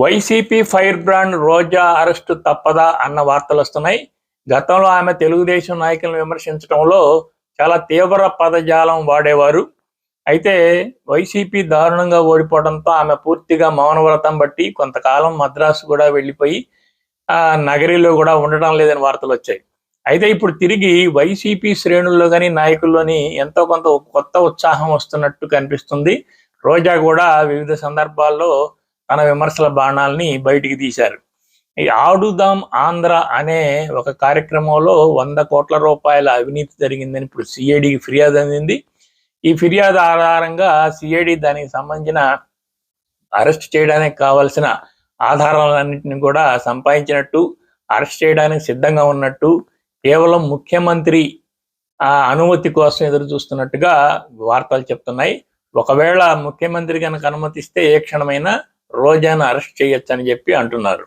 YCP fire brand Roja arrest తప్పదా అన్న వార్తలు వస్తున్నాయి. గతంలో ఆమె తెలుగుదేశం నాయకులను విమర్శించడంలో చాలా తీవ్ర పదజాలం వాడేవారు. అయితే వైసీపీ దారుణంగా ఓడిపోవడంతో ఆమె పూర్తిగా మౌనవ్రతం బట్టి కొంతకాలం మద్రాసు కూడా వెళ్ళిపోయి ఆ నగరిలో కూడా ఉండడం లేదని వార్తలు వచ్చాయి. అయితే ఇప్పుడు తిరిగి వైసీపీ శ్రేణుల్లో కానీ నాయకుల్లోని ఎంతో కొంత కొత్త ఉత్సాహం వస్తున్నట్టు కనిపిస్తుంది. రోజా కూడా వివిధ సందర్భాల్లో తన విమర్శల బాణాల్ని బయటికి తీశారు. ఈ ఆడుదాం ఆంధ్ర అనే ఒక కార్యక్రమంలో వంద కోట్ల రూపాయల అవినీతి జరిగిందని ఇప్పుడు సిఐడికి ఫిర్యాదు అందింది. ఈ ఫిర్యాదు ఆధారంగా సిఐడి దానికి సంబంధించిన అరెస్ట్ చేయడానికి కావలసిన ఆధారాలన్నింటిని కూడా సంపాదించినట్టు అరెస్ట్ చేయడానికి సిద్ధంగా ఉన్నట్టు కేవలం ముఖ్యమంత్రి ఆ అనుమతి కోసం ఎదురు చూస్తున్నట్టుగా వార్తలు చెప్తున్నాయి. ఒకవేళ ముఖ్యమంత్రి కనుక అనుమతిస్తే ఏ క్షణమైనా రోజాను అరెస్ట్ చేయొచ్చని చెప్పి అంటున్నారు.